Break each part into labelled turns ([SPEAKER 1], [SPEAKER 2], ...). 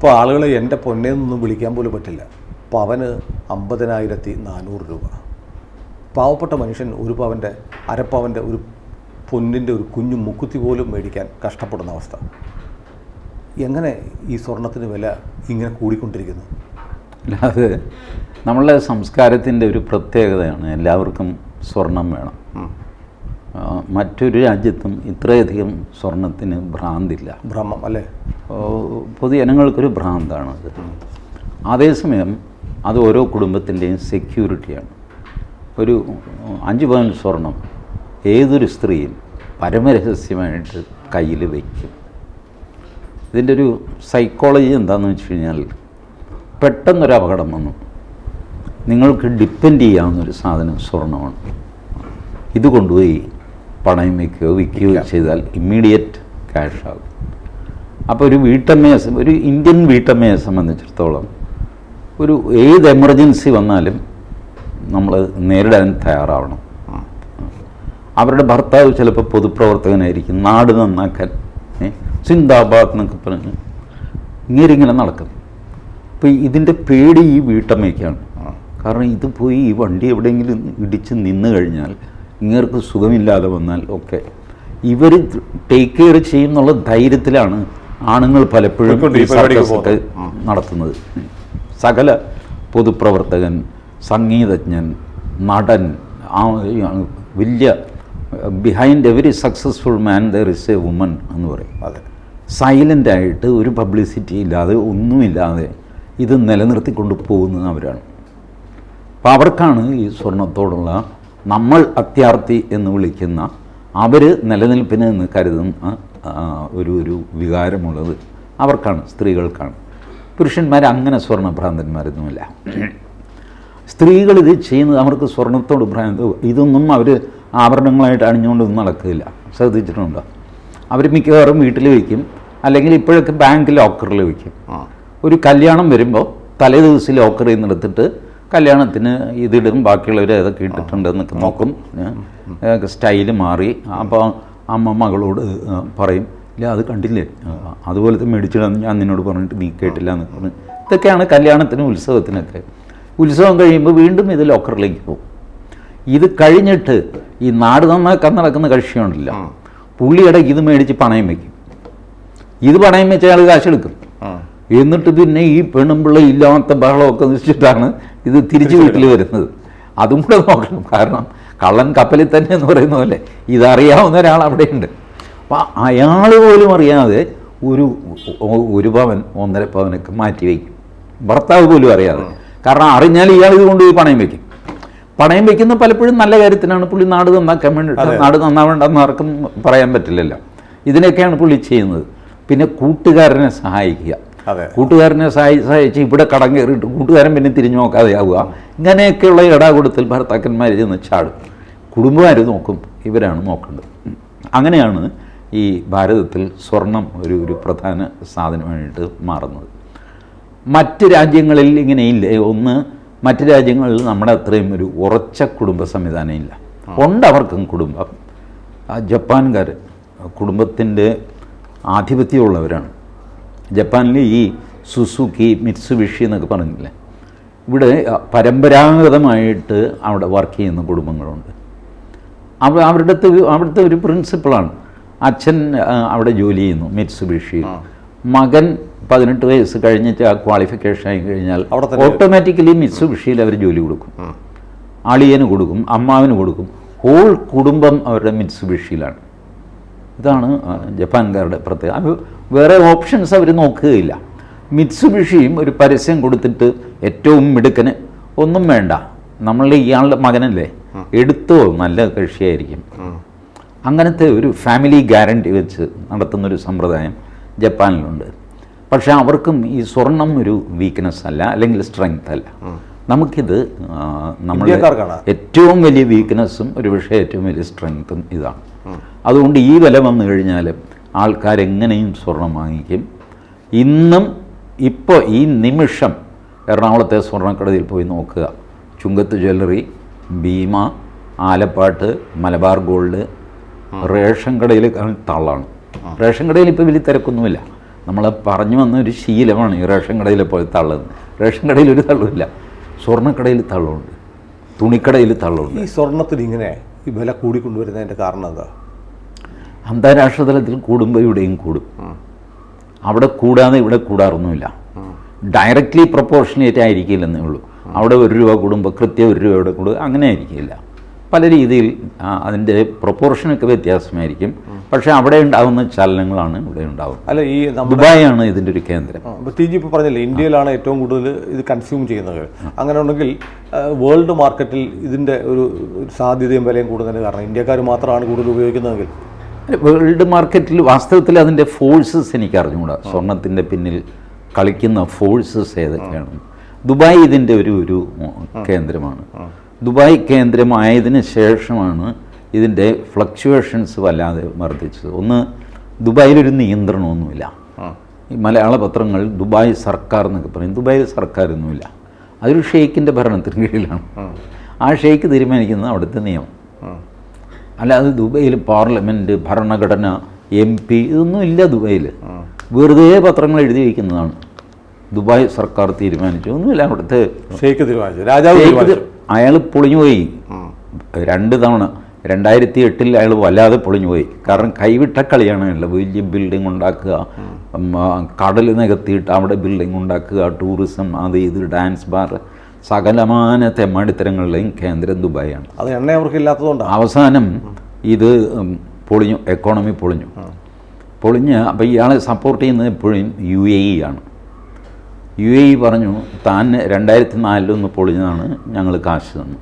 [SPEAKER 1] ഇപ്പോൾ ആളുകളെ എന്റെ പൊന്നേന്നൊന്നും വിളിക്കാൻ പോലും പറ്റില്ല. പവന് അമ്പതിനായിരത്തി നാനൂറ് രൂപ. പാവപ്പെട്ട മനുഷ്യൻ ഒരു പവന്റെ അരപ്പവന്റെ ഒരു പൊന്നിന്റെ ഒരു കുഞ്ഞു മുക്കുത്തി പോലും മേടിക്കാൻ കഷ്ടപ്പെടുന്ന അവസ്ഥ. എങ്ങനെ ഈ സ്വർണത്തിന് വില ഇങ്ങനെ കൂടിക്കൊണ്ടിരിക്കുന്നു?
[SPEAKER 2] അല്ല അത് നമ്മളുടെ സംസ്കാരത്തിന്റെ ഒരു പ്രത്യേകതയാണ്. എല്ലാവർക്കും സ്വർണം വേണം. മറ്റൊരു രാജ്യത്തും ഇത്രയധികം സ്വർണത്തിന് ഭ്രാന്തില്ല.
[SPEAKER 1] ഭ്രമം അല്ലേ?
[SPEAKER 2] പൊതുജനങ്ങൾക്കൊരു ഭ്രാന്താണ് അത്. അതേസമയം അത് ഓരോ കുടുംബത്തിന്റെയും സെക്യൂരിറ്റിയാണ് ഒരു അഞ്ച് പവൻ സ്വർണം ഏതൊരു സ്ത്രീയും പരമരഹസ്യമായിട്ട് കയ്യിൽ വയ്ക്കും ഇതിന്റെ ഒരു സൈക്കോളജി എന്താണെന്ന് വെച്ച് കഴിഞ്ഞാൽ പെട്ടെന്നൊരു അപകടം വന്നു. നിങ്ങൾക്ക് ഡിപ്പെൻഡ് ചെയ്യാവുന്നൊരു സാധനം സ്വർണമാണ് ഇത് കൊണ്ടുപോയി പണയം വയ്ക്കുകയോ വിൽക്കുകയോ ചെയ്താൽ ഇമ്മീഡിയറ്റ് ക്യാഷ് ആകും. അപ്പോൾ ഒരു വീട്ടമ്മയെ ഒരു ഇന്ത്യൻ വീട്ടമ്മയെ സംബന്ധിച്ചിടത്തോളം ഒരു ഏത് എമർജൻസി വന്നാലും നമ്മൾ നേരിടാൻ തയ്യാറാവണം. അവരുടെ ഭർത്താവ് ചിലപ്പോൾ പൊതുപ്രവർത്തകനായിരിക്കും. നാട് നന്നാക്കാൻ സിന്ദാബാദ് എന്നൊക്കെ പറഞ്ഞ് ഇങ്ങനെ നടക്കും. അപ്പോൾ ഇതിന്റെ പേടി ഈ വീട്ടമ്മയ്ക്കാണ്. കാരണം ഇത് പോയി ഈ വണ്ടി എവിടെയെങ്കിലും ഇടിച്ച് നിന്ന് കഴിഞ്ഞാൽ ഇങ്ങേർക്ക് സുഖമില്ലാതെ വന്നാൽ ഒക്കെ. ഇവർ ടേക്ക് കെയർ ചെയ്യുന്നുള്ള ധൈര്യത്തിലാണ് ആണുങ്ങൾ പലപ്പോഴും നടത്തുന്നത്. സകല പൊതുപ്രവർത്തകൻ സംഗീതജ്ഞൻ നടൻ ആ വലിയ behind every successful man there is a woman എന്ന് പറയും.
[SPEAKER 1] അതെ.
[SPEAKER 2] സൈലന്റ് ആയിട്ട് ഒരു പബ്ലിസിറ്റി ഇല്ലാതെ ഒന്നുമില്ലാതെ ഇത് നിലനിർത്തിക്കൊണ്ട് പോകുന്നത് അവരാണ്. അപ്പോൾ അവർക്കാണ് ഈ സ്വർണത്തോടുള്ള നമ്മൾ അത്യാർത്ഥി എന്ന് വിളിക്കുന്ന അവർ നിലനിൽപ്പിന് എന്ന് കരുതുന്ന ഒരു ഒരു വികാരമുള്ളത് അവർക്കാണ് സ്ത്രീകൾക്കാണ്. പുരുഷന്മാർ അങ്ങനെ സ്വർണഭ്രാന്തന്മാരൊന്നുമില്ല സ്ത്രീകൾ ഇത് ചെയ്യുന്നത് അവർക്ക് സ്വർണത്തോട് ഭ്രാന്ത് ഇതൊന്നും അവർ ആഭരണങ്ങളായിട്ട് അണിഞ്ഞുകൊണ്ടൊന്നും നടക്കില്ല. ശ്രദ്ധിച്ചിട്ടുണ്ടോ? അവർ മിക്കവാറും വീട്ടിൽ വയ്ക്കും അല്ലെങ്കിൽ ഇപ്പോഴൊക്കെ ബാങ്ക് ലോക്കറിൽ വയ്ക്കും ഒരു കല്യാണം വരുമ്പോൾ തലേ ദിവസം ലോക്കറിൽ നിന്ന് എടുത്തിട്ട് കല്യാണത്തിന് ഇതിടും ബാക്കിയുള്ളവർ ഏതൊക്കെ ഇട്ടിട്ടുണ്ടെന്നൊക്കെ നോക്കും. സ്റ്റൈൽ മാറി. അപ്പോൾ അമ്മ മകളോട് പറയും ഇല്ല അത് കണ്ടില്ലേ? അതുപോലത്തെ മേടിച്ചിടാന്ന് ഞാൻ നിന്നോട് പറഞ്ഞിട്ട് നീ കേട്ടില്ല എന്ന് പറഞ്ഞു. ഇതൊക്കെയാണ് കല്യാണത്തിനും ഉത്സവത്തിനൊക്കെ. ഉത്സവം കഴിയുമ്പോൾ വീണ്ടും ഇത് ലോക്കറിലേക്ക് പോകും. ഇത് കഴിഞ്ഞിട്ട് ഈ നാട് നന്നാക്കാൻ നടക്കുന്ന കക്ഷിയുണ്ടല്ലോ. പുള്ളിയുടെ ഇത് മേടിച്ച് പണയം വയ്ക്കും ഇത് പണയം വെച്ചാൽ അയാൾ കാശെടുക്കും. എന്നിട്ട് പിന്നെ ഈ പെണ്ണുമ്പിള്ള ഇല്ലാത്ത ബഹളമൊക്കെ നിശ്ചിട്ടാണ് ഇത് തിരിച്ച് വീട്ടിൽ വരുന്നത്. അതും കൂടെ നോക്കണം. കാരണം കള്ളൻ കപ്പലിൽ തന്നെ എന്ന് പറയുന്ന പോലെ ഇതറിയാവുന്ന ഒരാൾ അവിടെയുണ്ട്. അപ്പം അയാൾ പോലും അറിയാതെ ഒരു ഒരു പവൻ ഒന്നര പവനൊക്കെ മാറ്റി വയ്ക്കും. ഭർത്താവ് പോലും അറിയാതെ. കാരണം അറിഞ്ഞാൽ ഇയാൾ ഇത് കൊണ്ടുപോയി പണയം വയ്ക്കും. പണയം വയ്ക്കുന്ന പലപ്പോഴും നല്ല കാര്യത്തിനാണ് പുള്ളി നാട് നന്നാക്കാൻ വേണ്ടിയിട്ട് നാട് നന്നാവേണ്ടെന്ന് ആർക്കും പറയാൻ പറ്റില്ലല്ലോ. ഇതിനൊക്കെയാണ് പുള്ളി ചെയ്യുന്നത്. പിന്നെ കൂട്ടുകാരനെ സഹായിക്കുക. കൂട്ടുകാരനെ സഹായി സഹായിച്ച് ഇവിടെ കടം കയറിയിട്ട് കൂട്ടുകാരൻ പിന്നെ തിരിഞ്ഞു നോക്കാതെ ആവുക ഇങ്ങനെയൊക്കെയുള്ള ഇടാകൂടത്തിൽ ഭർത്താക്കന്മാർ ചെന്ന് ചാടും. കുടുംബക്കാർ നോക്കും. ഇവരാണ് നോക്കേണ്ടത്. അങ്ങനെയാണ് ഈ ഭാരതത്തിൽ സ്വർണം ഒരു ഒരു പ്രധാന സാധനമായിട്ട് മാറുന്നത്. മറ്റ് രാജ്യങ്ങളിൽ ഇങ്ങനെയില്ല ഒന്ന് മറ്റ് രാജ്യങ്ങളിൽ നമ്മുടെ അത്രയും ഒരു ഉറച്ച കുടുംബ സംവിധാനം ഇല്ല. ഉണ്ട് അവർക്കും കുടുംബം. ജപ്പാൻകാർ കുടുംബത്തിന്റെ ആധിപത്യമുള്ളവരാണ്. ജപ്പാനിൽ ഈ സുസുക്കി മിറ്റ്സുബിഷി എന്നൊക്കെ പറഞ്ഞില്ലേ? ഇവിടെ പരമ്പരാഗതമായിട്ട് അവിടെ വർക്ക് ചെയ്യുന്ന കുടുംബങ്ങളുണ്ട്. അവ അവരുടെ അവിടുത്തെ ഒരു പ്രിൻസിപ്പളാണ്. അച്ഛൻ അവിടെ ജോലി ചെയ്യുന്നു മിറ്റ്സുബിഷി മകൻ പതിനെട്ട് വയസ്സ് കഴിഞ്ഞിട്ട് ആ ക്വാളിഫിക്കേഷൻ ആയി കഴിഞ്ഞാൽ ഓട്ടോമാറ്റിക്കലി മിറ്റ്സുബിഷിയിൽ അവർ ജോലി കൊടുക്കും. അളിയന് കൊടുക്കും അമ്മാവിന് കൊടുക്കും. ഹോൾ കുടുംബം അവരുടെ മിറ്റ്സുബിഷിയിലാണ് ഇതാണ് ജപ്പാൻകാരുടെ പ്രത്യേകത. അത് വേറെ ഓപ്ഷൻസ് അവർ നോക്കുകയില്ല. മിത്സുബിഷിയും ഒരു പരസ്യം കൊടുത്തിട്ട് ഏറ്റവും മിടുക്കന് ഒന്നും വേണ്ട. നമ്മളുടെ ഇയാളുടെ മകനല്ലേ? എടുത്തോ നല്ല കൃഷിയായിരിക്കും അങ്ങനത്തെ ഒരു ഫാമിലി ഗ്യാരണ്ടി വെച്ച് നടത്തുന്നൊരു സമ്പ്രദായം ജപ്പാനിലുണ്ട്. പക്ഷേ അവർക്കും ഈ സ്വർണം ഒരു വീക്ക്നെസ് അല്ല അല്ലെങ്കിൽ സ്ട്രെങ്ത് അല്ല. നമുക്കിത് നമ്മൾ നമ്മുടെ ഏറ്റവും വലിയ വീക്ക്നെസ്സും ഒരു പക്ഷേ ഏറ്റവും വലിയ സ്ട്രെങ്ത്തും ഇതാണ്. അതുകൊണ്ട് ഈ വില വന്നു കഴിഞ്ഞാൽ ആൾക്കാരെങ്ങനെയും സ്വർണം വാങ്ങിക്കും. ഇന്നും ഇപ്പോൾ ഈ നിമിഷം എറണാകുളത്തെ സ്വർണക്കടയിൽ പോയി നോക്കുക. Chungath jewellery Bhima Alappatt Malabar gold ration കടയിൽ തള്ളാണ്. റേഷൻ കടയിൽ ഇപ്പോൾ വലിയ തിരക്കൊന്നുമില്ല. നമ്മൾ പറഞ്ഞു വന്ന ഒരു ശീലമാണ് ഈ റേഷൻ കടയിൽ പോയി തള്ളുന്നത്. റേഷൻ കടയിൽ ഒരു തള്ളുമില്ല. സ്വർണക്കടയിൽ തള്ളുണ്ട്. തുണിക്കടയിൽ തള്ളുണ്ട്.
[SPEAKER 1] ഈ സ്വർണത്തിന് ഇങ്ങനെ ഈ വില കൂടിക്കൊണ്ടുവരുന്നതിന്റെ കാരണം എന്താ?
[SPEAKER 2] അന്താരാഷ്ട്ര തലത്തിൽ കൂടുമ്പോൾ ഇവിടെയും കൂടും. അവിടെ കൂടാതെ ഇവിടെ കൂടാറൊന്നുമില്ല. ഡയറക്റ്റ്ലി പ്രൊപ്പോർഷനേറ്റ് ആയിരിക്കില്ലെന്നേ ഉള്ളൂ. അവിടെ ഒരു രൂപ കൂടുമ്പോൾ കൃത്യം ഒരു രൂപയുടെ കൂടും കൂടുക അങ്ങനെ ആയിരിക്കില്ല. പല രീതിയിൽ അതിന്റെ പ്രൊപ്പോർഷനൊക്കെ വ്യത്യാസമായിരിക്കും. പക്ഷേ അവിടെ ഉണ്ടാകുന്ന ചലനങ്ങളാണ് ഇവിടെ ഉണ്ടാകുന്നത്
[SPEAKER 1] അല്ല ഈ
[SPEAKER 2] ദുബായാണ് ഇതിന്റെ ഒരു കേന്ദ്രം.
[SPEAKER 1] അപ്പോൾ തീജി ജി ഇപ്പോൾ പറഞ്ഞില്ലേ ഇന്ത്യയിലാണ് ഏറ്റവും കൂടുതൽ ഇത് കൺസ്യൂം ചെയ്യുന്നത്. അങ്ങനെ ഉണ്ടെങ്കിൽ വേൾഡ് മാർക്കറ്റിൽ ഇതിന്റെ ഒരു ഒരു സാധ്യതയും വിലയും കൂടുന്നതിന് കാരണം ഇന്ത്യക്കാർ മാത്രമാണ് കൂടുതൽ ഉപയോഗിക്കുന്നതെങ്കിൽ.
[SPEAKER 2] വേൾഡ് മാർക്കറ്റിൽ വാസ്തവത്തിൽ അതിന്റെ ഫോഴ്സസ് എനിക്ക് അറിഞ്ഞുകൂടാ. സ്വർണത്തിന്റെ പിന്നിൽ കളിക്കുന്ന ഫോഴ്സസ് ഏതൊക്കെയാണ്? ദുബായ് ഇതിന്റെ ഒരു ഒരു കേന്ദ്രമാണ്. ദുബായ് കേന്ദ്രമായതിന് ശേഷമാണ് ഇതിന്റെ ഫ്ലക്ച്വേഷൻസ് വല്ലാതെ വർദ്ധിച്ചത്. ഒന്ന് ദുബായിലൊരു നിയന്ത്രണമൊന്നുമില്ല. ഈ മലയാള പത്രങ്ങൾ ദുബായ് സർക്കാർ എന്നൊക്കെ പറയും. ദുബായിൽ സർക്കാരൊന്നുമില്ല. അതൊരു ഷെയ്ഖിന്റെ ഭരണത്തിന് കീഴിലാണ്. ആ. ഷെയ്ഖ് തീരുമാനിക്കുന്നത് അവിടുത്തെ നിയമം. അല്ലാതെ ദുബൈയിൽ പാർലമെന്റ് ഭരണഘടന എം പി ഇതൊന്നും ഇല്ല ദുബായിൽ. വെറുതെ പത്രങ്ങൾ എഴുതി വയ്ക്കുന്നതാണ്. ദുബായ് സർക്കാർ തീരുമാനിച്ചു. ഒന്നുമില്ല അവിടുത്തെ
[SPEAKER 1] തീരുമാനിച്ചു. രാജാവ്
[SPEAKER 2] അയാൾ പൊളിഞ്ഞുപോയി. രണ്ട് തവണ രണ്ടായിരത്തി എട്ടിൽ അയാൾ വല്ലാതെ പൊളിഞ്ഞു പോയി കാരണം കൈവിട്ട കളിയാണ് വലിയ ബിൽഡിംഗ് ഉണ്ടാക്കുക കടൽ നികത്തിയിട്ട് അവിടെ ബിൽഡിംഗ് ഉണ്ടാക്കുക ടൂറിസം അത് ഇത് ഡാൻസ് ബാർ സകലമാന തെമ്മാടിത്തരങ്ങളിലെയും കേന്ദ്രം ദുബായാണ്.
[SPEAKER 1] അത് എണ്ണ അവർക്ക് ഇല്ലാത്തതുകൊണ്ട്?
[SPEAKER 2] അവസാനം ഇത് പൊളിഞ്ഞു എക്കോണമി പൊളിഞ്ഞു. പൊളിഞ്ഞ് അപ്പോൾ ഇയാളെ സപ്പോർട്ട് ചെയ്യുന്നത് എപ്പോഴും യു എ ഇ ആണ്. യു എ ഇ പറഞ്ഞു താൻ രണ്ടായിരത്തി നാലിലൊന്ന് പൊളിഞ്ഞതാണ് ഞങ്ങൾ കാശ് തന്നു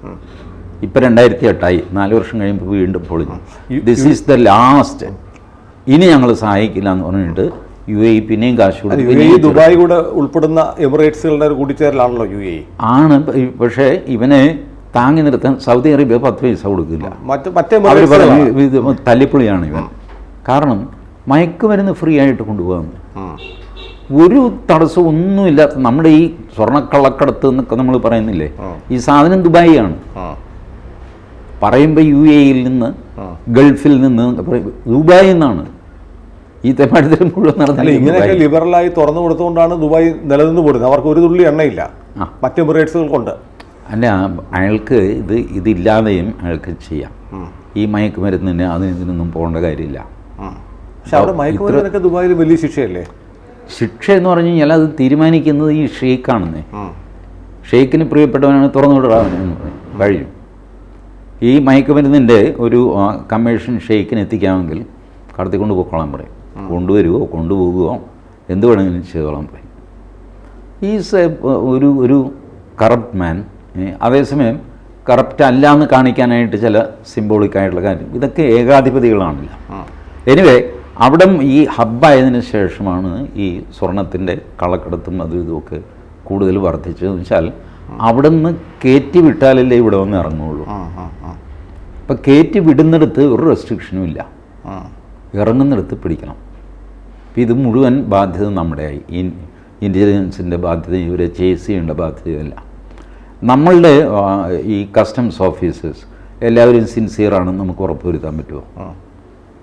[SPEAKER 2] ഇപ്പം രണ്ടായിരത്തി എട്ടായി നാല് വർഷം കഴിയുമ്പോൾ വീണ്ടും പൊളിഞ്ഞു. ദിസ് ഈസ് ദ ലാസ്റ്റ് ഇനി ഞങ്ങൾ സഹായിക്കില്ല എന്ന് പറഞ്ഞിട്ട് യു എ ഇ പിന്നെയും കാശ്
[SPEAKER 1] ഇ ദുബായ് കൂടെ ഉൾപ്പെടുന്ന എമിറേറ്റ്സുകളുടെ ഒരു കൂടിച്ചേരലാണല്ലോ യു എ
[SPEAKER 2] ആണ്. പക്ഷേ ഇവനെ താങ്ങി നിർത്താൻ സൗദി അറേബ്യ പത്ത് പൈസ കൊടുക്കില്ല.
[SPEAKER 1] മറ്റ് മറ്റേ
[SPEAKER 2] അവർ പറഞ്ഞു ഇത് തല്ലിപ്പൊളിയാണ് ഇവൻ. കാരണം മയക്കുമരുന്ന് ഫ്രീ ആയിട്ട് കൊണ്ടുപോകാമെന്ന് ഒരു തടസ്സവും ഒന്നുമില്ലാത്ത നമ്മുടെ ഈ സ്വർണക്കള്ളക്കടത്ത് എന്നൊക്കെ നമ്മൾ പറയുന്നില്ലേ? ഈ സാധനം ദുബായിയാണ്. പറയുമ്പോൾ യു എയിൽ നിന്ന് ഗൾഫിൽ നിന്ന് ദുബായി എന്നാണ് ദുബായിൽ നിന്നാണ്. ഈ തെമ്മാടിത്തരം മുഴുവൻ നടന്നില്ല
[SPEAKER 1] ഇങ്ങനെയൊക്കെ ലിബറലായി തുറന്നു കൊടുത്തുകൊണ്ടാണ് ദുബായ് നിലനിന്ന് പോരുന്നത്. അവർക്ക് ഒരു തുള്ളി എണ്ണയില്ല. മറ്റ് എമിറേറ്റ്സുകൾക്കുണ്ട്.
[SPEAKER 2] അല്ല അയാൾക്ക് ഇത് ഇതില്ലാതെയും അയാൾക്ക് ചെയ്യാം. ഈ മയക്കുമരുന്നിന് അതിന് ഇതിനൊന്നും പോകേണ്ട കാര്യമില്ല.
[SPEAKER 1] പക്ഷെ അവിടെ മയക്കുമരുന്നൊക്കെ ദുബായിൽ വലിയ ശിക്ഷയല്ലേ?
[SPEAKER 2] ശിക്ഷ എന്ന് പറഞ്ഞു കഴിഞ്ഞാൽ അത് തീരുമാനിക്കുന്നത് ഈ ഷെയ്ഖാണെന്നേ. ഷെയ്ഖിന് പ്രിയപ്പെട്ടവനാണ് തുറന്നു പറയും കഴിയും ഈ മയക്കുമരുന്നിന്റെ ഒരു കമ്മീഷൻ ഷെയ്ക്കിന് എത്തിക്കാമെങ്കിൽ കടത്തിക്കൊണ്ട് പോയിക്കോളാൻ പറയും കൊണ്ടുവരുവോ കൊണ്ടുപോകുവോ എന്ത് വേണമെങ്കിലും ചെയ്തോളാൻ പറയും ഈസ് ഒരു ഒരു കറപ്റ്റ് മാൻ അതേസമയം കറപ്റ്റ് അല്ല എന്ന് കാണിക്കാനായിട്ട് ചില സിംബോളിക് ആയിട്ടുള്ള കാര്യം. ഇതൊക്കെ ഏകാധിപതികളാണില്ല. എനിവേ അവിടെ ഈ ഹബ്ബായതിന് ശേഷമാണ് ഈ സ്വർണത്തിന്റെ കളക്കടത്തും അതും ഇതുമൊക്കെ കൂടുതൽ വർദ്ധിച്ചതെന്ന് വെച്ചാൽ അവിടെ നിന്ന് കയറ്റി വിട്ടാലല്ലേ ഇവിടെ വന്ന് ഇറങ്ങുള്ളൂ. അപ്പം കയറ്റി വിടുന്നിടത്ത് ഒരു റെസ്ട്രിക്ഷനും ഇല്ല. ഇറങ്ങുന്നിടത്ത് പിടിക്കണം. അപ്പം ഇത് മുഴുവൻ ബാധ്യത നമ്മുടെയായി. ഇൻ ഇന്റലിജൻസിന്റെ ബാധ്യത ഇവരെ ചേസ് ചെയ്യേണ്ട ബാധ്യതയല്ല. നമ്മളുടെ ഈ കസ്റ്റംസ് ഓഫീസേഴ്സ് എല്ലാവരും സിൻസിയറാണെന്ന് നമുക്ക് ഉറപ്പുവരുത്താൻ പറ്റുമോ?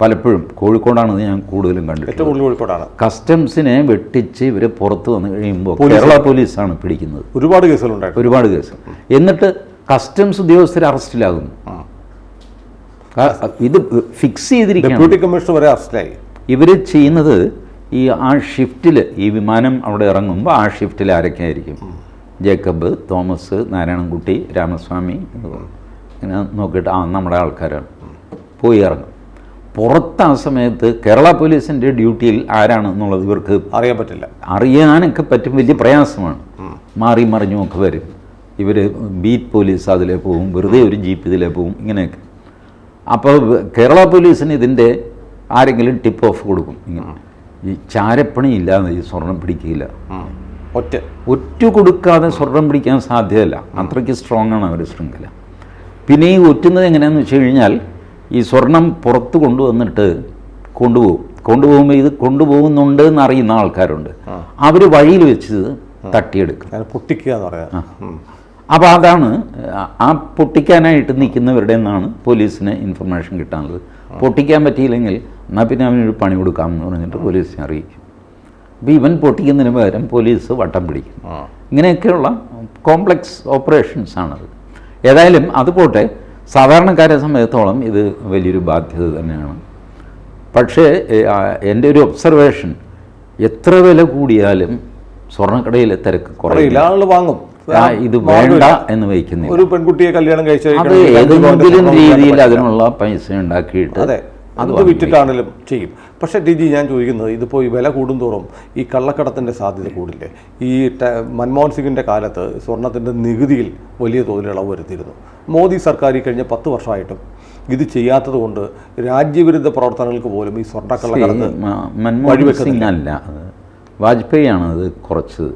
[SPEAKER 2] പലപ്പോഴും കോഴിക്കോടാണ് ഞാൻ കൂടുതലും കണ്ടിട്ടുള്ളത്
[SPEAKER 1] കോഴിക്കോടാണ്.
[SPEAKER 2] കസ്റ്റംസിനെ വെട്ടിച്ച് ഇവരെ പുറത്ത് വന്ന് കഴിയുമ്പോൾ കേരള പോലീസാണ് പിടിക്കുന്നത്.
[SPEAKER 1] ഒരുപാട് കേസുകളുണ്ടായി.
[SPEAKER 2] ഒരുപാട് കേസ്. എന്നിട്ട് കസ്റ്റംസ് ഉദ്യോഗസ്ഥർ അറസ്റ്റിലാകുന്നു. ഇത് ഫിക്സ് ചെയ്തിരിക്കുകയാണ്.
[SPEAKER 1] ഡെപ്യൂട്ടി കമ്മീഷണർ വരെ അറസ്റ്റിലായി.
[SPEAKER 2] ഇവർ ചെയ്യുന്നത് ഈ ആ ഷിഫ്റ്റിൽ ഈ വിമാനം അവിടെ ഇറങ്ങുമ്പോൾ ആ ഷിഫ്റ്റിൽ ആരൊക്കെയായിരിക്കും? ജേക്കബ് തോമസ് നാരായണൻകുട്ടി രാമസ്വാമി ഇങ്ങനെ നോക്കിയിട്ട് ആ നമ്മുടെ ആൾക്കാരാണ്. പോയി ഇറങ്ങും. പുറത്ത് ആ സമയത്ത് കേരള പോലീസിന്റെ ഡ്യൂട്ടിയിൽ ആരാണ് എന്നുള്ളത് ഇവർക്ക്
[SPEAKER 1] അറിയാൻ പറ്റില്ല.
[SPEAKER 2] അറിയാനൊക്കെ പറ്റും. വലിയ പ്രയാസമാണ്. മാറി മറിഞ്ഞുമൊക്കെ വരും. ഇവർ ബീറ്റ് പോലീസ് അതിലേ പോവും. വെറുതെ ഒരു ജീപ്പ് ഇതിലേ പോവും. ഇങ്ങനെയൊക്കെ. അപ്പോൾ കേരള പോലീസിന് ഇതിന്റെ ആരെങ്കിലും ടിപ്പ് ഓഫ് കൊടുക്കും. ഇങ്ങനെ. ഈ ചാരപ്പണി ഇല്ലാതെ ഈ സ്വർണം പിടിക്കുകയില്ല.
[SPEAKER 1] ഒറ്റ.
[SPEAKER 2] ഒറ്റ കൊടുക്കാതെ സ്വർണം പിടിക്കാൻ സാധ്യമല്ല അത്രയ്ക്ക് സ്ട്രോങ് ആണ് അവർ ശൃംഖല. പിന്നെ ഈ ഒറ്റുന്നത് എങ്ങനെയാണെന്ന് വെച്ച് കഴിഞ്ഞാൽ ഈ സ്വർണം പുറത്ത് കൊണ്ടുവന്നിട്ട് കൊണ്ടുപോകും. കൊണ്ടുപോകുമ്പോൾ ഇത് കൊണ്ടുപോകുന്നുണ്ട് എന്ന് അറിയുന്ന ആൾക്കാരുണ്ട് അവർ വഴിയിൽ വെച്ച് തട്ടിയെടുക്കും.
[SPEAKER 1] പൊട്ടിക്കുക എന്ന് പറയാം.
[SPEAKER 2] അപ്പോൾ അതാണ് ആ- ആ പൊട്ടിക്കാനായിട്ട് നിൽക്കുന്നവരുടെ നിന്നാണ് പോലീസിന് ഇൻഫർമേഷൻ കിട്ടാനുള്ളത്. പൊട്ടിക്കാൻ പറ്റിയില്ലെങ്കിൽ എന്നാൽ പിന്നെ അവനൊരു പണി കൊടുക്കാമെന്ന് പറഞ്ഞിട്ട് പോലീസിനെ അറിയിക്കും. അപ്പോൾ ഇവൻ പൊട്ടിക്കുന്നതിന് പകരം പോലീസ് വട്ടം പിടിക്കും. ഇങ്ങനെയൊക്കെയുള്ള കോംപ്ലക്സ് ഓപ്പറേഷൻസ് ആണത് ഏതായാലും അത് പോട്ടെ സാധാരണക്കാരെ സംബന്ധിച്ചോളം ഇത് വലിയൊരു ബാധ്യത തന്നെയാണ്. പക്ഷേ എന്റെ ഒരു ഒബ്സർവേഷൻ എത്ര വില കൂടിയാലും സ്വർണക്കടയിലെ തിരക്ക് കുറയില്ല.
[SPEAKER 1] ആളുകൾ വാങ്ങും.
[SPEAKER 2] ഇത് വേണ്ട എന്ന് വയ്ക്കുന്നില്ല.
[SPEAKER 1] ഒരു പെൺകുട്ടിയെ കല്യാണം കഴിച്ചു
[SPEAKER 2] അത് ഏതെങ്കിലും രീതിയിൽ അതിനുള്ള പൈസ ഉണ്ടാക്കിയിട്ട്
[SPEAKER 1] അതെ വിറ്റിട്ടാണെങ്കിലും ചെയ്യും. പക്ഷേ ടി ജി ഞാൻ ചോദിക്കുന്നത് ഇതിപ്പോൾ ഈ വില കൂടുന്തോറും ഈ കള്ളക്കടത്തിന്റെ സാധ്യത കൂടില്ലേ? ഈ മൻമോഹൻ സിംഗിന്റെ കാലത്ത് സ്വർണത്തിന്റെ നികുതിയിൽ വലിയ തോതിൽ ഇളവ് വരുത്തിയിരുന്നു. മോദി സർക്കാർ ഈ കഴിഞ്ഞ പത്ത് വർഷമായിട്ടും ഇത് ചെയ്യാത്തത് കൊണ്ട് രാജ്യവിരുദ്ധ പ്രവർത്തനങ്ങൾക്ക് പോലും ഈ
[SPEAKER 2] സ്വർണക്കള്ളക്കടത്ത് മൻമോഹൻ സിംഗ് അല്ല. അത് വാജ്പേയി ആണ് അത് കുറച്ചത്.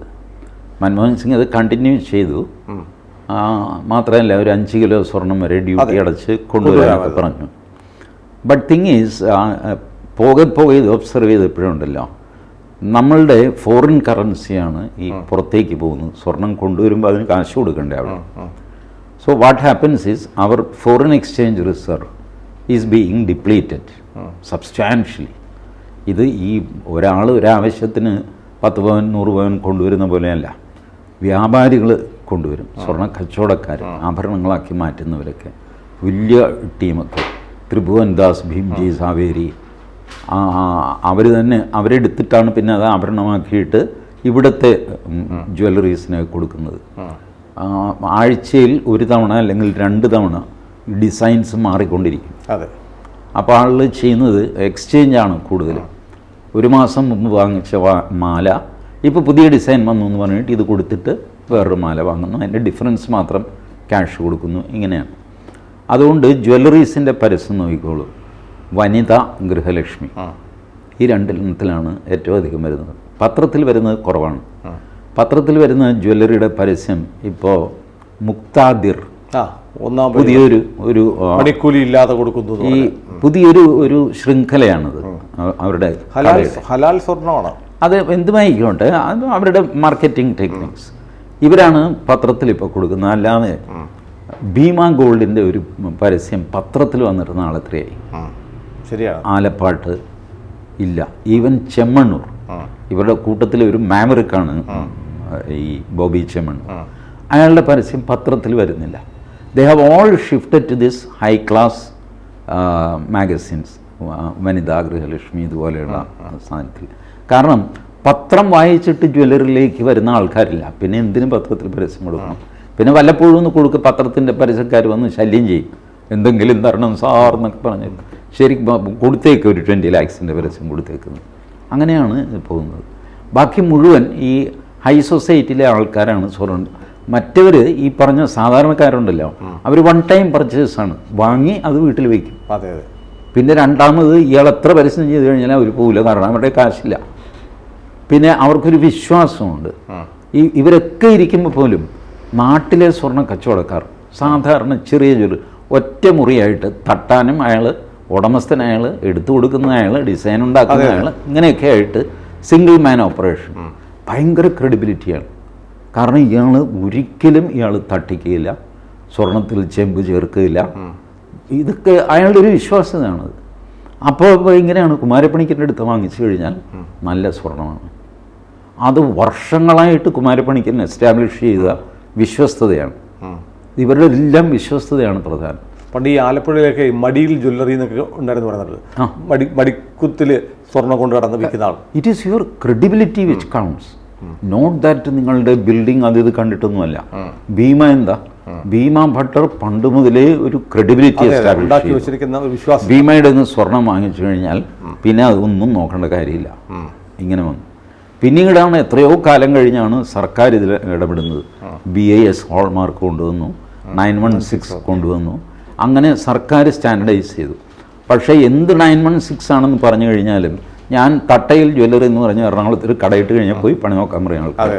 [SPEAKER 2] മൻമോഹൻ സിംഗ് അത് കണ്ടിന്യൂ ചെയ്തു. മാത്രമല്ല ഒരു അഞ്ച് കിലോ സ്വർണം വരെ ഡ്യൂട്ടി അടച്ച് കൊണ്ടുവരാനൊക്കെ പറഞ്ഞു. ബട്ട് തിങ് ഈസ് പോകെ പോകെ ഇത് ഒബ്സർവ് ചെയ്തപ്പോഴുണ്ടല്ലോ നമ്മളുടെ ഫോറിൻ കറൻസിയാണ് ഈ പുറത്തേക്ക് പോകുന്നത്. സ്വർണം കൊണ്ടുവരുമ്പോൾ അതിന് കാശ് കൊടുക്കണ്ടേ അവിടെ? So what happens is our foreign exchange reserve is being depleted substantially ഇത് ഈ ഒരാൾ ഒരാവശ്യത്തിന് പത്ത് പവൻ നൂറ് പവൻ കൊണ്ടുവരുന്ന പോലെയല്ല. വ്യാപാരികൾ കൊണ്ടുവരും. സ്വർണ കച്ചവടക്കാർ ആഭരണങ്ങളാക്കി മാറ്റുന്നവരൊക്കെ. വലിയ ടീമൊക്കെ. ത്രിഭുവൻ ദാസ് ഭീംജി സാവേരി. അവർ തന്നെ അവരെടുത്തിട്ടാണ് പിന്നെ അത് ആഭരണമാക്കിയിട്ട് ഇവിടുത്തെ ജ്വല്ലറീസിന് കൊടുക്കുന്നത്. ആഴ്ചയിൽ ഒരു തവണ അല്ലെങ്കിൽ രണ്ട് തവണ ഡിസൈൻസ് മാറിക്കൊണ്ടിരിക്കും.
[SPEAKER 1] അതെ.
[SPEAKER 2] അപ്പോൾ ആൾ ചെയ്യുന്നത് എക്സ്ചേഞ്ച് ആണ് കൂടുതൽ ഒരു മാസം മുമ്പ് വാങ്ങിച്ച വാ- മാല. ഇപ്പോൾ പുതിയ ഡിസൈൻ വന്നു എന്ന് പറഞ്ഞിട്ട് ഇത് കൊടുത്തിട്ട് വേറൊരു മാല വാങ്ങുന്നു. അതിന്റെ ഡിഫറൻസ് മാത്രം ക്യാഷ് കൊടുക്കുന്നു. ഇങ്ങനെയാണ്. അതുകൊണ്ട് ജ്വല്ലറീസിന്റെ പരസ്യം നോക്കിക്കോളൂ. വനിത ഗൃഹലക്ഷ്മി. ഈ രണ്ടെണ്ണത്തിലാണ് ഏറ്റവും അധികം വരുന്നത്. പത്രത്തിൽ വരുന്നത് കുറവാണ്. പത്രത്തിൽ വരുന്ന ജ്വല്ലറിയുടെ പരസ്യം ഇപ്പോൾ മുക്താദിർ
[SPEAKER 1] ഒന്നാം
[SPEAKER 2] പുതിയൊരു ഒരു
[SPEAKER 1] പണിക്കൂലി ഇല്ലാതെ കൊടുക്കുന്നു എന്ന്
[SPEAKER 2] ഈ പുതിയൊരു ഒരു ശൃംഖലയാണത് അവരുടെ.
[SPEAKER 1] ഹലാൽ സ്വർണമാണ്.
[SPEAKER 2] അത് എന്തുമായിക്കോട്ടെ അത് അവരുടെ മാർക്കറ്റിംഗ് ടെക്നിക്സ് ഇവരാണ് പത്രത്തിൽ ഇപ്പോൾ കൊടുക്കുന്നത്. അല്ലാതെ ഭീമ ഗോൾഡിന്റെ ഒരു പരസ്യം പത്രത്തിൽ വന്നിട്ട് നാളെ എത്രയായി
[SPEAKER 1] ശരിയാണ്
[SPEAKER 2] ആലപ്പാട്ട് ഇല്ല. ഈവൻ ചെമ്മണ്ണൂർ. ഇവരുടെ കൂട്ടത്തിൽ ഒരു മാമറിക്കാണ് ഈ ബോബി ചെമ്മണ്ണൂർ. അയാളുടെ പരസ്യം പത്രത്തിൽ വരുന്നില്ല. They have all shifted to this high class magazines Vanitha Grihalakshmi ഇതുപോലെയുള്ള സാധനത്തിൽ. കാരണം പത്രം വായിച്ചിട്ട് ജ്വല്ലറിയിലേക്ക് വരുന്ന ആൾക്കാരില്ല. പിന്നെ എന്തിനും പത്രത്തിൽ പരസ്യം കൊടുക്കണം. പിന്നെ വല്ലപ്പോഴും ഒന്ന് കൊടുക്കുക പത്രത്തിന്റെ പരസ്യക്കാർ വന്ന് ശല്യം ചെയ്യും. എന്തെങ്കിലും തരണം സാർ എന്നൊക്കെ പറഞ്ഞ് ശരിക്കും കൊടുത്തേക്ക് ഒരു ട്വന്റി ലാക്സിന്റെ പരസ്യം കൊടുത്തേക്കുന്നത്. അങ്ങനെയാണ് പോകുന്നത്. ബാക്കി മുഴുവൻ ഈ ഹൈ സൊസൈറ്റിയിലെ ആൾക്കാരാണ് സ്വർണം മറ്റവർ ഈ പറഞ്ഞ സാധാരണക്കാരുണ്ടല്ലോ അവർ വൺ ടൈം പർച്ചേസ് ആണ്. വാങ്ങി അത് വീട്ടിൽ വയ്ക്കും
[SPEAKER 1] അതെ അതെ.
[SPEAKER 2] പിന്നെ രണ്ടാമത് ഇയാൾ എത്ര പരസ്യം ചെയ്ത് കഴിഞ്ഞാൽ അവർ പോകില്ല കാരണം അവരുടെ കാശില്ല. പിന്നെ അവർക്കൊരു വിശ്വാസമുണ്ട്. ഈ ഇവരൊക്കെ ഇരിക്കുമ്പോൾ പോലും നാട്ടിലെ സ്വർണ കച്ചവടക്കാർ സാധാരണ ചെറിയ ചെറു ഒറ്റ മുറിയായിട്ട് തട്ടാനും അയാൾ ഉടമസ്ഥൻ അയാൾ എടുത്തു കൊടുക്കുന്ന അയാൾ ഡിസൈൻ ഉണ്ടാക്കുന്ന അയാൾ ഇങ്ങനെയൊക്കെ ആയിട്ട് സിംഗിൾ മാൻ ഓപ്പറേഷൻ ഭയങ്കര ക്രെഡിബിലിറ്റിയാണ് കാരണം ഇയാൾ ഒരിക്കലും ഇയാൾ തട്ടിക്കുകയില്ല സ്വർണത്തിൽ ചെമ്പ് ചേർക്കുകയില്ല. ഇതൊക്കെ അയാളുടെ ഒരു വിശ്വാസതയാണത് അപ്പോൾ ഇങ്ങനെയാണ് കുമാരപ്പണിക്കന്റെ അടുത്ത് വാങ്ങിച്ചു കഴിഞ്ഞാൽ നല്ല സ്വർണമാണ് അത് വർഷങ്ങളായിട്ട് കുമാരപ്പണിക്കൻ എസ്റ്റാബ്ലിഷ് ചെയ്ത വിശ്വസ്തതയാണ്. ഇവരുടെ എല്ലാം വിശ്വസ്തതയാണ് പ്രധാനം.
[SPEAKER 1] പണ്ട് ഈ ആലപ്പുഴയിലൊക്കെ മടിയിൽ ജ്വല്ലറി എന്നൊക്കെ ഉണ്ടായിരുന്നു പറയുന്നത് മടി മടിക്കുത്തിൽ സ്വർണം കൊണ്ട് കടന്ന് വിൽക്കുന്ന ആൾ.
[SPEAKER 2] It is your credibility which counts not that നിങ്ങളുടെ ബിൽഡിംഗ് അത് ഇത് കണ്ടിട്ടൊന്നുമല്ല. ഭീമ എന്താ? ഭീമ ഭട്ടർ പണ്ട് മുതലേ ഒരു ക്രെഡിബിലിറ്റി എസ്റ്റാബ്ലിഷ് ഭീമയുടെ നിന്ന് സ്വർണം വാങ്ങിച്ചു കഴിഞ്ഞാൽ പിന്നെ അതൊന്നും നോക്കേണ്ട കാര്യമില്ല. ഇങ്ങനെ വന്നു. പിന്നീടാണ് എത്രയോ കാലം കഴിഞ്ഞാണ് സർക്കാർ ഇതിൽ ഇടപെടുന്നത്. ബി ഐ എസ് ഹോൾമാർക്ക് കൊണ്ടുവന്നു. നയൻ വൺ സിക്സ് കൊണ്ടുവന്നു. അങ്ങനെ സർക്കാർ സ്റ്റാൻഡർഡൈസ് ചെയ്തു. പക്ഷേ എന്ത് നയൻ വൺ സിക്സ് ആണെന്ന് പറഞ്ഞു കഴിഞ്ഞാലും ഞാൻ തട്ടയിൽ ജ്വല്ലറി എന്ന് പറഞ്ഞ് എറണാകുളത്ത് ഒരു കടയിട്ട് കഴിഞ്ഞാൽ പോയി പണി നോക്കാൻ പറയും ആൾക്കാർ.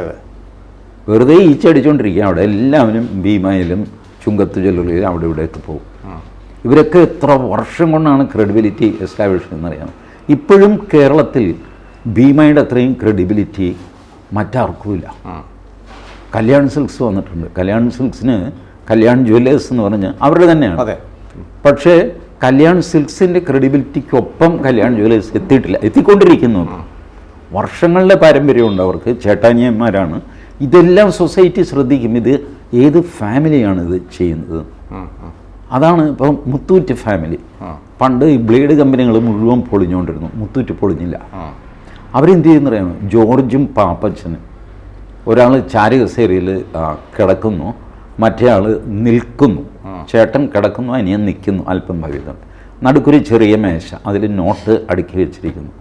[SPEAKER 2] വെറുതെ ഈച്ചടിച്ചുകൊണ്ടിരിക്കുക അവിടെ എല്ലാവരും ഭീമയിലും ചുങ്കത്ത് ജ്വല്ലറിയിലും അവിടെ ഇവിടെയൊക്കെ പോകും. ഇവരൊക്കെ എത്ര വർഷം കൊണ്ടാണ് ക്രെഡിബിലിറ്റി എസ്റ്റാബ്ലിഷ് എന്നറിയാം ഇപ്പോഴും കേരളത്തിൽ ഭീമയുടെ അത്രയും ക്രെഡിബിലിറ്റി മറ്റാർക്കുമില്ല. കല്യാൺ സിൽക്സ് വന്നിട്ടുണ്ട്. കല്യാൺ സിൽക്സിന് കല്യാൺ ജ്വല്ലേഴ്സ് എന്ന് പറഞ്ഞ് അവരുടെ തന്നെയാണ്.
[SPEAKER 1] അതെ.
[SPEAKER 2] പക്ഷേ കല്യാൺ സിൽക്സിന്റെ ക്രെഡിബിലിറ്റിക്കൊപ്പം കല്യാൺ ജ്വല്ലേഴ്സ് എത്തിയിട്ടില്ല. എത്തിക്കൊണ്ടിരിക്കുന്നു. വർഷങ്ങളുടെ പാരമ്പര്യമുണ്ട് അവർക്ക്. ചേട്ടാനിയന്മാരാണ്. ഇതെല്ലാം സൊസൈറ്റി ശ്രദ്ധിക്കും. ഇത് ഏത് ഫാമിലിയാണ് ഇത് ചെയ്യുന്നത്? അതാണ് ഇപ്പം മുത്തൂറ്റ് ഫാമിലി. പണ്ട് ഈ ബ്ലേഡ് കമ്പനികൾ മുഴുവൻ പൊളിഞ്ഞുകൊണ്ടിരുന്നു. മുത്തൂറ്റ് പൊളിഞ്ഞില്ല. അവരെന്ത് ചെയ്യുന്നറിയാമോ? ജോർജും പാപ്പച്ചനും. ഒരാൾ ചാരുകസേരയിൽ കിടക്കുന്നു. മറ്റേ ആൾ നിൽക്കുന്നു ചേട്ടൻ കിടക്കുന്നു അനിയൻ നിൽക്കുന്നു അല്പം ഭവിതം നടുക്കൊരു ചെറിയ മേശ അതിൽ നോട്ട് അടുക്കി വെച്ചിരിക്കുന്നു.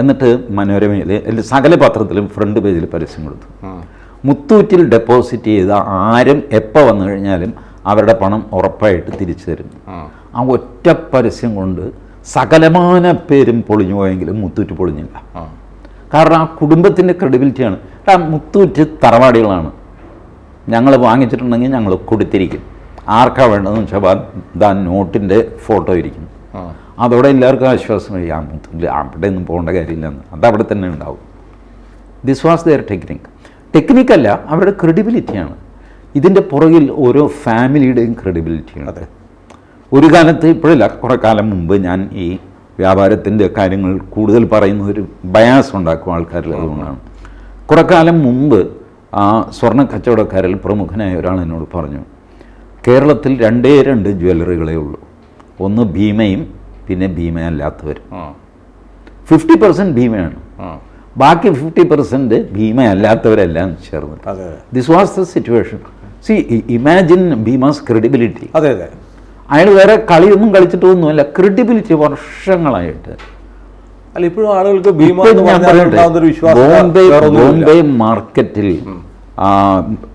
[SPEAKER 2] എന്നിട്ട് മനോരമയിൽ സകല പത്രത്തിലും ഫ്രണ്ട് പേജിൽ പരസ്യം കൊടുത്തു. മുത്തൂറ്റിൽ ഡെപ്പോസിറ്റ് ചെയ്ത ആരും എപ്പോൾ വന്നു കഴിഞ്ഞാലും അവരുടെ പണം ഉറപ്പായിട്ട് തിരിച്ചു തരും. ആ ഒറ്റ പരസ്യം കൊണ്ട് സകലമാന പേരും പൊളിഞ്ഞു പോയെങ്കിലും മുത്തൂറ്റ് പൊളിഞ്ഞില്ല. കാരണം ആ കുടുംബത്തിന്റെ ക്രെഡിബിലിറ്റിയാണ് ആ മുത്തൂറ്റ് തറവാടികളാണ്. ഞങ്ങൾ വാങ്ങിച്ചിട്ടുണ്ടെങ്കിൽ ഞങ്ങൾ കൊടുത്തിരിക്കും. ആർക്കാ വേണ്ടതെന്ന് വെച്ചാൽ ദാ നോട്ടിന്റെ ഫോട്ടോ ഇരിക്കും അതോടെ എല്ലാവർക്കും ആശ്വാസമായി ആ മുത്തൂറ്റ് അവിടെ ഒന്നും പോകേണ്ട കാര്യമില്ലെന്ന്. അത് അവിടെ തന്നെ ഉണ്ടാവും. ദിസ് വാസ് ദെയർ ടെക്നിക് ടെക്നിക്കല്ല അവരുടെ ക്രെഡിബിലിറ്റിയാണ് ഇതിന്റെ പുറകിൽ ഓരോ ഫാമിലിയുടെയും ക്രെഡിബിലിറ്റിയാണ്
[SPEAKER 1] അതെ.
[SPEAKER 2] ഒരു കാലത്ത് ഇപ്പോഴില്ല. കുറേ കാലം മുമ്പ് ഞാൻ ഈ വ്യാപാരത്തിന്റെ കാര്യങ്ങൾ കൂടുതൽ പറയുന്ന ഒരു ബയാസ് ഉണ്ടാക്കും ആൾക്കാരിൽ അതുകൊണ്ടാണ് കുറേ കാലം മുമ്പ് ആ സ്വർണ കച്ചവടക്കാരിൽ പ്രമുഖനായ ഒരാൾ എന്നോട് പറഞ്ഞു കേരളത്തിൽ രണ്ടേ രണ്ട് ജ്വല്ലറികളേ ഉള്ളൂ. ഒന്ന് ഭീമയും പിന്നെ ഭീമയല്ലാത്തവരും ഫിഫ്റ്റി പെർസെന്റ് ഭീമയാണ്. ബാക്കി ഫിഫ്റ്റി പെർസെന്റ് ഭീമയല്ലാത്തവരെല്ലാം ചേർന്നിട്ട്.
[SPEAKER 1] അതെ അതെ.
[SPEAKER 2] This was the situation see imagine Bhima's credibility
[SPEAKER 1] അതെ അതെ.
[SPEAKER 2] അയാൾ വേറെ കളിയൊന്നും കളിച്ചിട്ടൊന്നുമല്ല ക്രെഡിബിലിറ്റി വർഷങ്ങളായിട്ട്.
[SPEAKER 1] അല്ല ഇപ്പോഴും ആളുകൾക്ക്
[SPEAKER 2] ബോംബെ ബോംബെ മാർക്കറ്റിൽ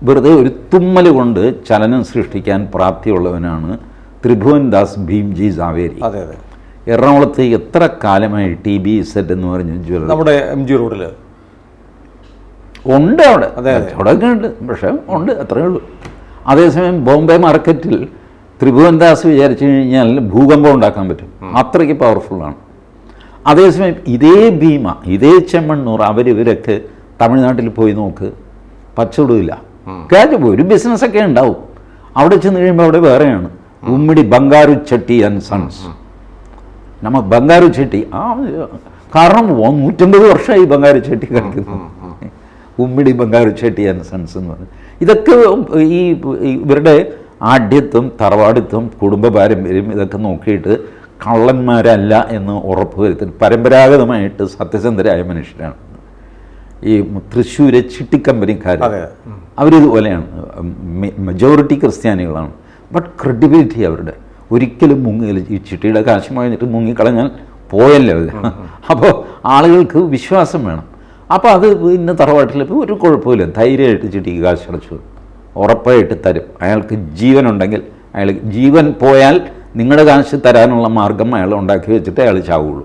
[SPEAKER 2] വെറുതെ ഒരു തുമ്മൽ കൊണ്ട് ചലനം സൃഷ്ടിക്കാൻ പ്രാപ്തിയുള്ളവനാണ് ത്രിഭുവൻ ദാസ് ഭീംജി സാവേരി.
[SPEAKER 1] അതെ അതെ.
[SPEAKER 2] എറണാകുളത്ത് എത്ര കാലമായി ടി ബി സെറ്റ് എന്ന് പറഞ്ഞ ജ്വല്ലറി?
[SPEAKER 1] നമ്മുടെ എം ജി റോഡിൽ.
[SPEAKER 2] ഉണ്ട് അവിടെ. കച്ചവടമൊക്കെ ഉണ്ട്. പക്ഷേ ഉണ്ട് അത്രയേ ഉള്ളൂ. അതേസമയം ബോംബെ മാർക്കറ്റിൽ ത്രിഭുവൻദാസ് വിചാരിച്ചു കഴിഞ്ഞാൽ ഭൂകമ്പം ഉണ്ടാക്കാൻ പറ്റും. അത്രയ്ക്ക് പവർഫുള്ളാണ് അതേസമയം ഇതേ ഭീമ ഇതേ ചെമ്മണ്ണൂർ അവരിവരൊക്കെ തമിഴ്നാട്ടിൽ പോയി നോക്ക്. പച്ചവിടില്ല കാര്യം ഒരു ബിസിനസ്സൊക്കെ ഉണ്ടാവും. അവിടെ ചെന്ന് കഴിയുമ്പോൾ അവിടെ വേറെയാണ്. ഉമ്മിടി ബംഗാരു ചെട്ടി ആൻഡ് സൺസ് നമ്മ ബംഗാരു ചെട്ടി. ആ കാരണം നൂറ്റമ്പത് വർഷമായി ബംഗാരു ചെട്ടി കളിക്കുന്നു ഉമ്മിടി ബംഗാരു ചെട്ടി ആൻഡ് സൺസ് എന്ന് പറഞ്ഞു. ഇതൊക്കെ ഈ ഇവരുടെ ആഢ്യത്വം തറവാടിത്വം കുടുംബ പാരമ്പര്യം ഇതൊക്കെ നോക്കിയിട്ട് കള്ളന്മാരല്ല എന്ന് ഉറപ്പ് വരുത്തി പരമ്പരാഗതമായിട്ട് സത്യസന്ധരായ മനുഷ്യരാണ്. ഈ തൃശ്ശൂരെ ചിട്ടിക്കമ്പനിക്കാർ. അവരിതുപോലെയാണ്. മെജോറിറ്റി ക്രിസ്ത്യാനികളാണ്. ബട്ട് ക്രെഡിബിലിറ്റി അവരുടെ. ഒരിക്കലും മുങ്ങി ഈ ചിട്ടിയുടെ കാശ് വാങ്ങിയിട്ട് മുങ്ങിക്കളഞ്ഞാൽ പോയല്ലോ അത് അപ്പോൾ ആളുകൾക്ക് വിശ്വാസം വേണം. അപ്പോൾ അത് ഇന്ന തറവാട്ടിൽ ഒരു കുഴപ്പമില്ല ധൈര്യമായിട്ട് ചിട്ടിക്ക് കാശ് അടച്ചു. ഉറപ്പായിട്ട് തരും. അയാൾക്ക് ജീവനുണ്ടെങ്കിൽ അയാൾ ജീവൻ പോയാൽ നിങ്ങളുടെ കാശ് തരാനുള്ള മാർഗം അയാൾ ഉണ്ടാക്കി വെച്ചിട്ട് അയാൾ ചാവുള്ളൂ.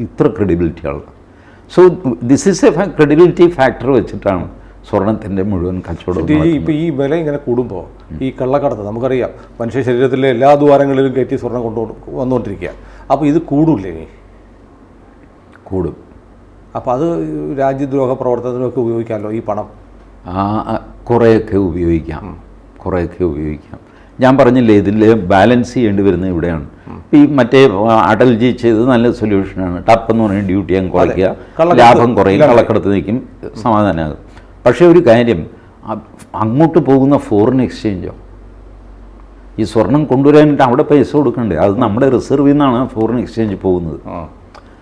[SPEAKER 2] ഇത്ര ക്രെഡിബിലിറ്റിയാണ് so this is a credibility factor വെച്ചിട്ടാണ് സ്വർണത്തിന്റെ മുഴുവൻ കച്ചവടം
[SPEAKER 1] ഈ ഇപ്പൊ ഈ വില ഇങ്ങനെ കൂടുമ്പോൾ ഈ കള്ളക്കടത്ത് നമുക്കറിയാം മനുഷ്യ ശരീരത്തിലെ എല്ലാ ദ്വാരങ്ങളിലും കയറ്റി സ്വർണം കൊണ്ടു വന്നുകൊണ്ടിരിക്കുക. അപ്പോൾ ഇത് കൂടില്ലേ
[SPEAKER 2] കൂടും.
[SPEAKER 1] അപ്പോൾ അത് രാജ്യദ്രോഹ പ്രവർത്തനത്തിനൊക്കെ ഉപയോഗിക്കാമല്ലോ ഈ പണം.
[SPEAKER 2] ആ, കുറേയൊക്കെ ഉപയോഗിക്കാം. കുറേയൊക്കെ ഉപയോഗിക്കാം. ഞാൻ പറഞ്ഞില്ലേ ഇതിൽ ബാലൻസ് ചെയ്യേണ്ടി വരുന്നത് ഇവിടെയാണ്. ഈ മറ്റേ അടൽജി ചെയ്തത് നല്ല സൊല്യൂഷനാണ് ടപ്പ് എന്ന് പറഞ്ഞാൽ ഡ്യൂട്ടി അങ്ങ് കുറയ്ക്കുക. ലാഭം കുറയും.
[SPEAKER 1] കളക്കടത്ത്
[SPEAKER 2] കള്ളക്കടത്ത് നിൽക്കും. സമാധാനമാകും. പക്ഷേ ഒരു കാര്യം അങ്ങോട്ട് പോകുന്ന ഫോറിൻ എക്സ്ചേഞ്ചോ ഈ സ്വർണം കൊണ്ടുവരാനായിട്ട് അവിടെ പൈസ കൊടുക്കണ്ടേ? അത് നമ്മുടെ റിസർവിൽ നിന്നാണ് ഫോറിൻ എക്സ്ചേഞ്ച് പോകുന്നത്.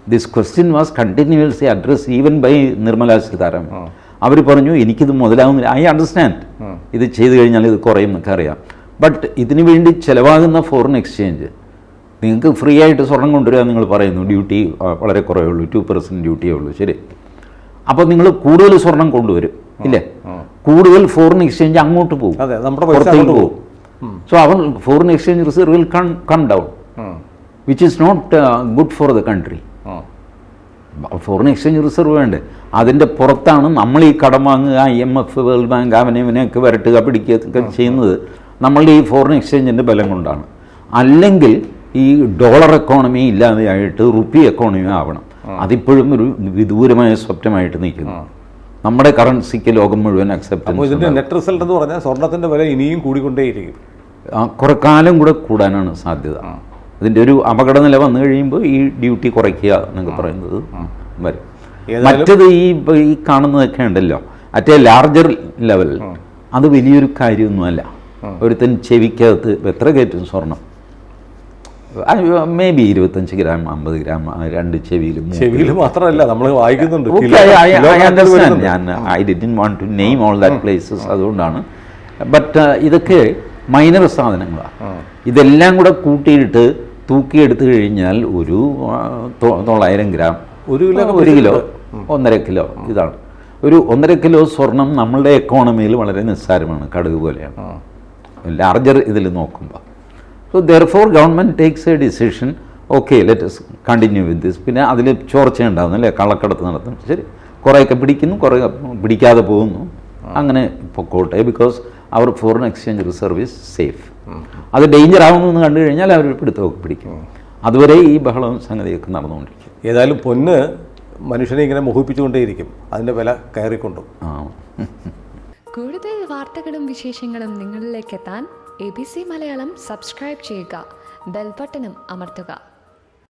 [SPEAKER 2] This question was continuously address even by Nirmala Sitharaman അവർ പറഞ്ഞു എനിക്കിത് മുതലാകുന്നില്ല ഐ അണ്ടർസ്റ്റാൻഡ് ഇത് ചെയ്തു കഴിഞ്ഞാൽ ഇത് കുറയും എന്നൊക്കെ അറിയാം. ബട്ട് ഇതിനു വേണ്ടി ചിലവാകുന്ന ഫോറിൻ എക്സ്ചേഞ്ച് നിങ്ങൾക്ക് ഫ്രീ ആയിട്ട് സ്വർണം കൊണ്ടുവരാൻ നിങ്ങൾ പറയുന്നു ഡ്യൂട്ടി വളരെ കുറവേ ഉള്ളൂ ടു പെർസെന്റ് ഡ്യൂട്ടിയേ ഉള്ളൂ ശരി. അപ്പോൾ നിങ്ങൾ കൂടുതൽ സ്വർണം കൊണ്ടുവരും ഇല്ലേ? കൂടുതൽ ഫോറിൻ എക്സ്ചേഞ്ച് അങ്ങോട്ട് പോകും പുറത്തേക്ക് പോകും. So our foreign exchange reserve will come come down which is not good for the country foreign exchange reserve വേണ്ടേ? അതിന്റെ പുറത്താണ് നമ്മൾ ഈ കടം വാങ്ങുക I M F world bank അവനെ ഇവനെയൊക്കെ വരട്ടുക പിടിക്കുക ചെയ്യുന്നത് നമ്മളുടെ ഈ ഫോറിൻ എക്സ്ചേഞ്ചിന്റെ ബലം കൊണ്ടാണ്. അല്ലെങ്കിൽ ഈ ഡോളർ എക്കോണമി ഇല്ലാതെയായിട്ട് റുപ്പി എക്കോണമി ആവണം. അതിപ്പോഴും ഒരു വിദൂരമായ സ്വപ്നമായിട്ട് നിൽക്കുന്നു. നമ്മുടെ കറൻസിക്ക് ലോകം മുഴുവൻ
[SPEAKER 1] അക്സെപ്റ്റ്
[SPEAKER 2] അക്സെപ്റ്റൻസ്
[SPEAKER 1] നെറ്റ് റിസൾട്ട് എന്ന് പറഞ്ഞാൽ സ്വർണത്തിന്റെ വില ഇനിയും കൂടിക്കൊണ്ടേയിരിക്കും.
[SPEAKER 2] കുറെ കാലം കൂടെ കൂടാനാണ് സാധ്യത. അതിന്റെ ഒരു അപകടനില വന്നു കഴിയുമ്പോൾ ഈ ഡ്യൂട്ടി കുറയ്ക്കുക എന്നൊക്കെ പറയുന്നത് വരും. മറ്റത് ഈ ഈ കാണുന്നതൊക്കെ ഉണ്ടല്ലോ. മറ്റേ ലാർജർ ലെവൽ അത് വലിയൊരു കാര്യമൊന്നുമല്ല. ഒരുത്തൻ ചെവിക്കകത്ത് എത്ര കയറ്റും സ്വർണം? മേ ബി ഇരുപത്തഞ്ച് ഗ്രാം അമ്പത് ഗ്രാം രണ്ട് ചെവിയിലും.
[SPEAKER 1] ചെവിയിൽ മാത്രമല്ല നമ്മൾ വായിക്കുന്നുണ്ട്.
[SPEAKER 2] ഞാൻ I didn't want to name all that places അതുകൊണ്ടാണ്. ബട്ട് ഇതൊക്കെ മൈനർ സാധനങ്ങളാണ് ഇതെല്ലാം കൂടെ കൂട്ടിയിട്ട് തൂക്കിയെടുത്ത് കഴിഞ്ഞാൽ ഒരു തൊള്ളായിരം ഗ്രാം.
[SPEAKER 1] ഒരു കിലോ
[SPEAKER 2] ഒരു കിലോ ഒന്നര കിലോ ഇതാണ്. ഒരു ഒന്നര കിലോ സ്വർണം നമ്മളുടെ എക്കോണമിയിൽ വളരെ നിസ്സാരമാണ് കടുക് പോലെയാണ്. ലാർജർ ഇതിൽ നോക്കുമ്പോൾ so therefore government takes a decision okay let continue with this പിന്നെ അതിൽ ചോർച്ച ഉണ്ടാകുന്നു അല്ലേ? കള്ളക്കടത്ത് നടത്തും ശരി. കുറേയൊക്കെ പിടിക്കുന്നു കുറേ പിടിക്കാതെ പോകുന്നു. അങ്ങനെ പൊക്കോട്ടെ because our foreign exchange reserve is safe അത് ഡേഞ്ചർ ആവുന്നു എന്ന് കണ്ടു കഴിഞ്ഞാൽ അവർ പിടുത്തമൊക്കെ പിടിക്കും. അതുവരെ ഈ ബഹളം സംഗതിയൊക്കെ നടന്നുകൊണ്ടിരിക്കും.
[SPEAKER 1] ഏതായാലും പൊന്ന് മനുഷ്യനെ ഇങ്ങനെ മോഹിപ്പിച്ചുകൊണ്ടേയിരിക്കും. അതിന്റെ വില കയറിക്കൊണ്ടും.
[SPEAKER 2] ആ.
[SPEAKER 3] കൂടുതൽ വാർത്തകളും വിശേഷങ്ങളും നിങ്ങളിലേക്ക് എത്താൻ A B C Malayalam subscribe ചെയ്യുക. ബെൽബട്ടനും അമർത്തുക.